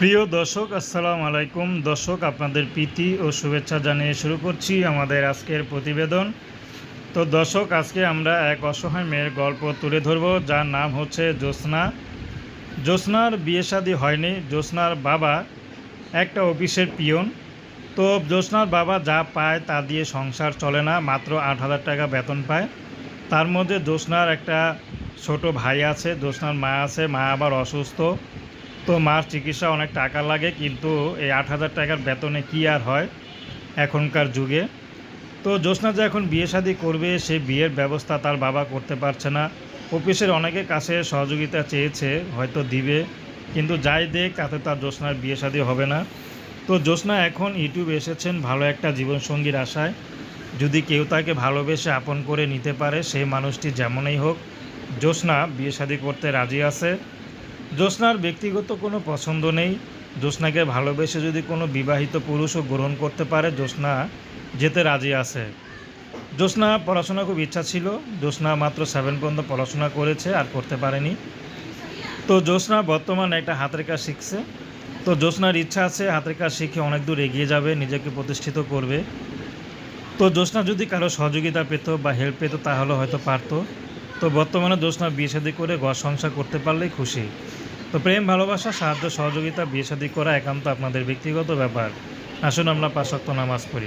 প্রিয় দর্শক, আসসালামু আলাইকুম। দর্শক, আপনাদের প্রীতি ও শুভেচ্ছা জানিয়ে শুরু করছি আমাদের আজকের প্রতিবেদন। তো দর্শক, আজকে আমরা এক অসহায় মেয়ের গল্প তুলে ধরব, যার নাম হচ্ছে জ্যোৎস্না। জ্যোৎস্নার বিয়ে শাদী হয়নি, জ্যোৎস্নার বাবা একটা অফিসের পিয়ন। তো জ্যোৎস্নার বাবা যা পায় তা দিয়ে সংসার চলে না, মাত্র আট হাজার টাকা বেতন পায়। তার মধ্যে জ্যোৎস্নার একটা ছোট ভাই আছে, জ্যোৎস্নার মা আছে, মা আবার অসুস্থ। তো মার চিকিৎসা অনেক টাকা লাগে, কিন্তু এই আট হাজার টাকার বেতনে কি আর হয় এখনকার যুগে? তো জ্যোৎস্না যে এখন বিয়ে শাদি করবে, সে বিয়ের ব্যবস্থা তার বাবা করতে পারছে না। অফিসের অনেকের কাছে সহযোগিতা চেয়েছে, হয়তো দিবে, কিন্তু যাই দেখ, তাতে তার জ্যোৎস্নার বিয়ে শাদি হবে না। তো জ্যোৎস্না এখন ইউটিউবে এসেছেন, ভালো একটা জীবনসঙ্গীর আশায়। যদি কেউ তাকে ভালোবেসে আপন করে নিতে পারে সেই মানুষটি যেমনই হোক, জ্যোৎস্না বিয়ে শাদি করতে রাজি আছে। জ্যোৎস্নার ব্যক্তিগত কোনো পছন্দ নেই। জ্যোৎস্নাকে ভালোবেসে যদি কোনো বিবাহিত পুরুষও গ্রহণ করতে পারে, জ্যোৎস্না যেতে রাজি আছে। জ্যোৎস্না পড়াশোনা খুব ইচ্ছা ছিল। জ্যোৎস্না মাত্র সেভেন পর্যন্ত পড়াশোনা করেছে, আর করতে পারেনি। তো জ্যোৎস্না বর্তমানে একটা হাতের কাজ শিখছে। তো জ্যোৎস্নার ইচ্ছা আছে, হাতের কাজ শিখে অনেক দূর এগিয়ে যাবে, নিজেকে প্রতিষ্ঠিত করবে। তো জ্যোৎস্না যদি কারও সহযোগিতা পেত বা হেল্প পেত, তাহলে হয়তো পারতো। তো বর্তমানে জ্যোৎস্না বিয়ে শাদী করে ঘর সংসার করতে পারলেই খুশি। তো প্রেম, ভালোবাসা, সাহায্য, সহযোগিতা, বিয়ে শাদী করা একান্ত আপনাদের ব্যক্তিগত ব্যাপার। আসুন আমরা পাশক্ত নামাজ পড়ি।